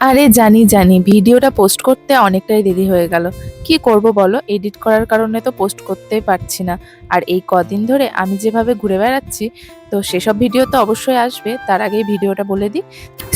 আরে জানি জানি ভিডিওটা পোস্ট করতে অনেকটাই দেরি হয়ে গেল। কি করব বলো? এডিট করার কারণে তো পোস্ট করতেই পারছি না। আর এই কদিন ধরে আমি যেভাবে ঘুরে বেড়াচ্ছি, তো সেসব ভিডিও তো অবশ্যই আসবে। তার আগেই ভিডিওটা বলে দিই।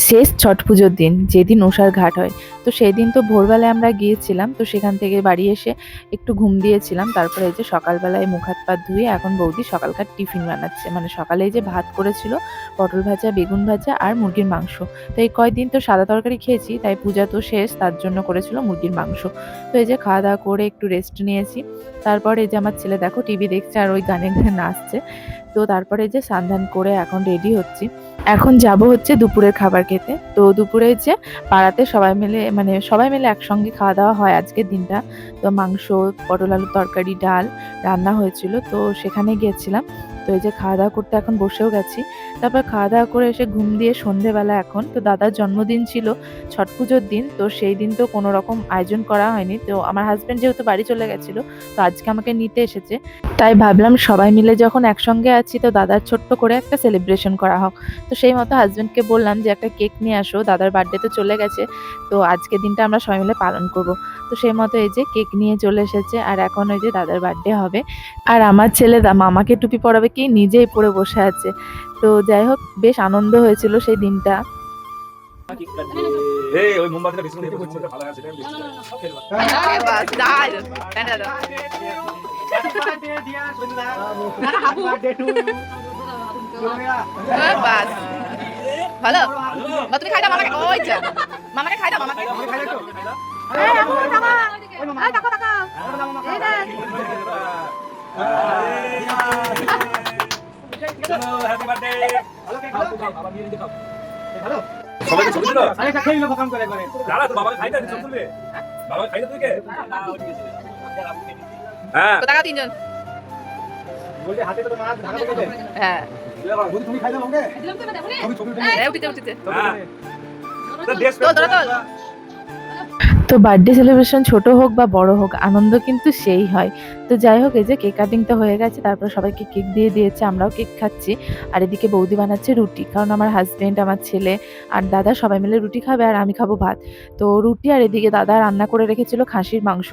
শেষ ছট পুজোর দিন, যেদিন উষার ঘাট হয়, তো সেই দিন তো ভোরবেলায় আমরা গিয়েছিলাম, তো সেখান থেকে বাড়ি এসে একটু ঘুম দিয়েছিলাম। তারপরে এই যে সকালবেলায় মুখ হাত পা ধুয়ে এখন বৌদি সকালকার টিফিন বানাচ্ছে। মানে সকালে যে ভাত করেছিল, পটল ভাজা, বেগুন ভাজা আর মুরগির মাংস। তো এই কয়দিন তো সাদা তরকারি খেয়েছি, তাই পূজা তো শেষ, তার জন্য করেছিল মুরগির মাংস। তো এই যে খাওয়া দাওয়া করে একটু রেস্ট নিয়েছি। তারপরে যে আমার ছেলে দেখো টিভি দেখছে আর ওই গানে গানে নাচছে তো তারপরে যে সান্ধান করে এখন রেডি হচ্ছি। এখন যাব হচ্ছে দুপুরের খাবার খেতে। তো দুপুরে যে পাড়াতে সবাই মিলে মানে সবাই মিলে একসঙ্গে খাওয়া দাওয়া হয় আজকের দিনটা। তো মাংস, পটল আলু তরকারি, ডাল রান্না হয়েছিল। তো সেখানে গিয়েছিলাম। তো এই যে খাওয়া দাওয়া করতে এখন বসেও গেছি। তারপর খাওয়া দাওয়া করে এসে ঘুম দিয়ে সন্ধেবেলা এখন। তো দাদার জন্মদিন ছিল, ছট পুজোর দিন। তো সেই দিন তো কোনো রকম আয়োজন করা হয়নি। তো আমার হাজব্যান্ড যেহেতু বাড়ি চলে গেছিল, তো আজকে আমাকে নিতে এসেছে। তাই ভাবলাম সবাই মিলে যখন একসঙ্গে আছি, তো দাদার ছোট্ট করে একটা সেলিব্রেশন করা হোক। তো সেই মতো হাজব্যান্ডকে বললাম যে, একটা কেক নিয়ে আসো। দাদার বার্থডে তো চলে গেছে। তো আজকের দিনটা আমরা সবাই মিলে পালন করব। তো সেই মতো এই যে কেক নিয়ে চলে এসেছে আর এখন ওই যে দাদার বার্থডে হবে। আর আমার ছেলে দা মামাকে টুপি পরাবে কি? নিজেই পরে বসে আছে। তো যাই হোক বেশ আনন্দ হয়েছিল সেই দিনটা। ভালো তুমি খাই দাও মামাকে ওই যা। মামাকে খাই দাও মামাকে চলো, happy তো খাই? হ্যাঁ। তো টাকা তিনজন? হ্যাঁ। উঠিতে উঠিতে। তো বার্থডে সেলিব্রেশন ছোট হোক বা বড় হোক আনন্দ কিন্তু সেই হয়। তো যাই হোক, এই যে কেক কাটিং তো হয়ে গেছে, তারপর সবাইকে কেক দিয়ে দিয়েছে, আমরাও কেক খাচ্ছি। আর এদিকে বৌদি বানাচ্ছে রুটি, কারণ আমার হাজবেন্ড আমার ছেলে আর দাদা সবাই মিলে রুটি খাবে আর আমি খাব ভাত। তো রুটি আর এদিকে দাদা রান্না করে রেখেছিল খাসির মাংস।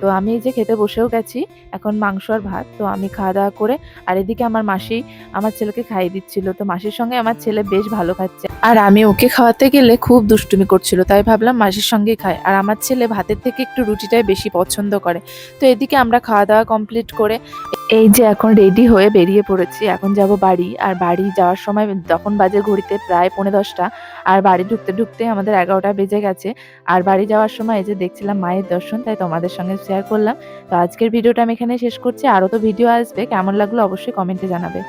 তো আমি এই যে খেতে বসেও গেছি, এখন মাংস আর ভাত। তো আমি খাওয়া দাওয়া করে আর এদিকে আমার মাসি আমার ছেলেকে খাইয়ে দিচ্ছিল। তো মাসির সঙ্গে আমার ছেলে বেশ ভালো খাচ্ছে। আর আমি ওকে খাওয়াতে গেলে খুব দুষ্টুমি করছিল, তাই ভাবলাম মাসির সঙ্গেই খাই। আর আমার ছেলে ভাতের থেকে একটু রুটিটাই বেশি পছন্দ করে। তো এদিকে আমরা খাওয়া দাওয়া কমপ্লিট করে এই যে এখন রেডি হয়ে বেরিয়ে পড়েছি, এখন যাব বাড়ি। আর বাড়ি যাওয়ার সময় তখন বাজে ঘড়িতে প্রায় পৌনে দশটা। আর বাড়ি ঢুকতে ঢুকতে আমাদের এগারোটা বেজে গেছে। আর বাড়ি যাওয়ার সময় এই যে দেখছিলাম মায়ের দর্শন, তাই তোমাদের সঙ্গে শেয়ার করলাম। তো আজকের ভিডিওটা আমি এখানে শেষ করছি। আরও তো ভিডিও আসবে। কেমন লাগল অবশ্যই কমেন্টে জানাবে।